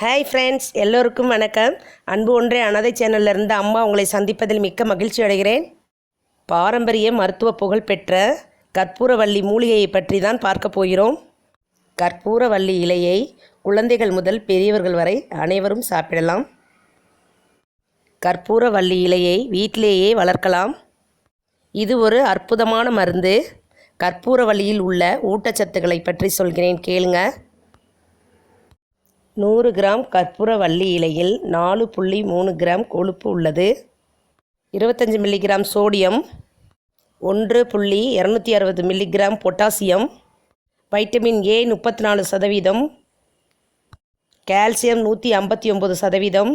Hi friends எல்லோருக்கும் வணக்கம். அன்பு ஒன்றே அனாதை சேனல்லிருந்து அம்மா உங்களை சந்திப்பதில் மிக்க மகிழ்ச்சி அடைகிறேன். பாரம்பரிய மருத்துவ புகழ்பெற்ற கற்பூரவள்ளி மூலிகையை பற்றி தான் பார்க்க போகிறோம். கற்பூரவள்ளி இலையை குழந்தைகள் முதல் பெரியவர்கள் வரை அனைவரும் சாப்பிடலாம். கற்பூரவள்ளி இலையை வீட்டிலேயே வளர்க்கலாம். இது ஒரு அற்புதமான மருந்து. கற்பூரவள்ளியில் உள்ள ஊட்டச்சத்துக்களை பற்றி சொல்கிறேன் கேளுங்கள் நூறு கிராம் கற்பூரவள்ளி இலையில் நாலு புள்ளி மூணு கிராம் கொழுப்பு உள்ளது. இருபத்தஞ்சி மில்லிகிராம் சோடியம் ஒன்று புள்ளி இரநூத்தி அறுபது மில்லிகிராம் பொட்டாசியம் வைட்டமின் ஏ முப்பத்தி நாலு சதவீதம் கால்சியம் நூற்றி ஐம்பத்தி ஒம்பது சதவீதம்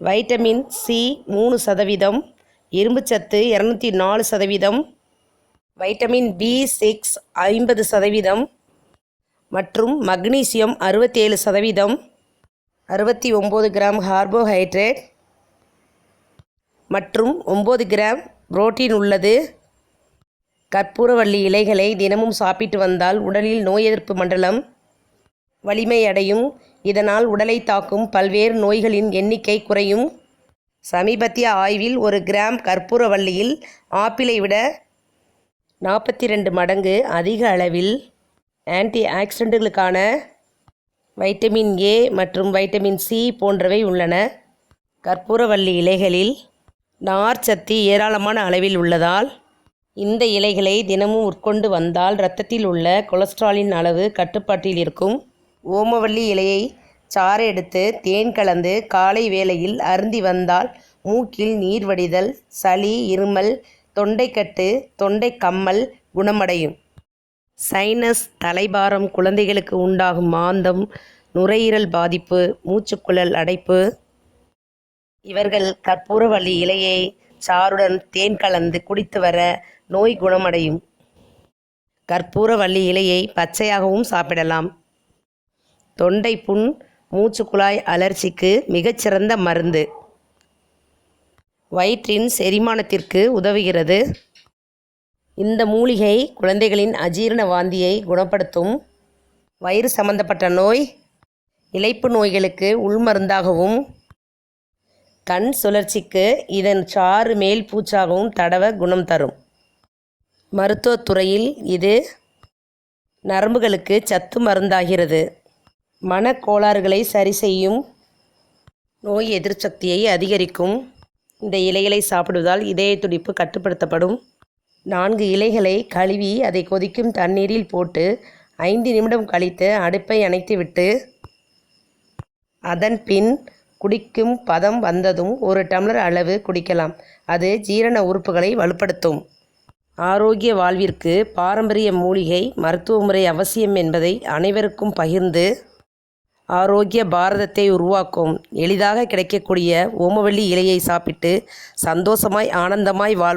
வைட்டமின் சி மூணு சதவீதம் இரும்புச்சத்து இரநூத்தி நாலு சதவீதம் வைட்டமின் பி சிக்ஸ் ஐம்பது சதவீதம் மற்றும் மக்னீசியம் அறுபத்தேழு சதவீதம் அறுபத்தி ஒம்பது கிராம் கார்போஹைட்ரேட் மற்றும் ஒம்பது கிராம் புரோட்டீன் உள்ளது. கற்பூரவள்ளி இலைகளை தினமும் சாப்பிட்டு வந்தால் உடலில் நோய் எதிர்ப்பு மண்டலம் வலிமை அடையும் இதனால் உடலை தாக்கும் பல்வேறு நோய்களின் எண்ணிக்கை குறையும். சமீபத்திய ஆய்வில் ஒரு கிராம் கற்பூரவள்ளியில் ஆப்பிளை விட நாற்பத்தி ரெண்டு மடங்கு அதிக அளவில் ஆன்டி ஆக்சிடென்ட்டுகளுக்கான வைட்டமின் ஏ மற்றும் வைட்டமின் சி போன்றவை உள்ளன. கற்பூரவள்ளி இலைகளில் நார்ச்சத்து ஏராளமான அளவில் உள்ளதால் இந்த இலைகளை தினமும் உட்கொண்டு வந்தால் இரத்தத்தில் உள்ள கொலஸ்ட்ராலின் அளவு கட்டுப்பாட்டில் இருக்கும். ஓமவள்ளி இலையை சாறு எடுத்து தேன் கலந்து காலை வேளையில் அருந்தி வந்தால் மூக்கில் நீர் வடிதல் சளி இருமல் தொண்டைக்கட்டு தொண்டை கம்மல் குணமடையும். சைனஸ் தலைபாரம் குழந்தைகளுக்கு உண்டாகும் மாந்தம் நுரையீரல் பாதிப்பு மூச்சுக்குழல் அடைப்பு. இவர்கள் கற்பூரவள்ளி இலையை சாறுடன் தேன் கலந்து குடித்து வர நோய் குணமடையும். கற்பூரவள்ளி இலையை பச்சையாகவும் சாப்பிடலாம். தொண்டை புண் மூச்சுக்குழாய் அலர்ச்சிக்கு மிகச்சிறந்த மருந்து. வயிற்றின் செரிமானத்திற்கு உதவுகிறது. இந்த மூலிகை குழந்தைகளின் அஜீரண வாந்தியை குணப்படுத்தும் வயிறு சம்பந்தப்பட்ட நோய் இழைப்பு நோய்களுக்கு உள்மருந்தாகவும் கண் சுழற்சிக்கு இதன் சாறு மேல் பூச்சாகவும் தடவ குணம் தரும். மருத்துவத்துறையில் இது நரம்புகளுக்கு சத்து மருந்தாகிறது. மனக்கோளாறுகளை சரி செய்யும் நோய் எதிர்சக்தியை அதிகரிக்கும். இந்த இலைகளை சாப்பிடுவதால் இதய துடிப்பு கட்டுப்படுத்தப்படும். நான்கு இலைகளை கழுவி அதை கொதிக்கும் தண்ணீரில் போட்டு ஐந்து நிமிடம் கழித்து அடுப்பை அணைத்துவிட்டு அதன் பின் குடிக்கும் பதம் வந்ததும் ஒரு டம்ளர் அளவு குடிக்கலாம். அது ஜீரண உறுப்புகளை வலுப்படுத்தும். ஆரோக்கிய வாழ்விற்கு பாரம்பரிய மூலிகை மருத்துவ முறை அவசியம் என்பதை அனைவருக்கும் பகிர்ந்து ஆரோக்கிய பாரதத்தை உருவாக்கும். எளிதாக கிடைக்கக்கூடிய ஓமவல்லி இலையை சாப்பிட்டு சந்தோஷமாய் ஆனந்தமாய் வாழ்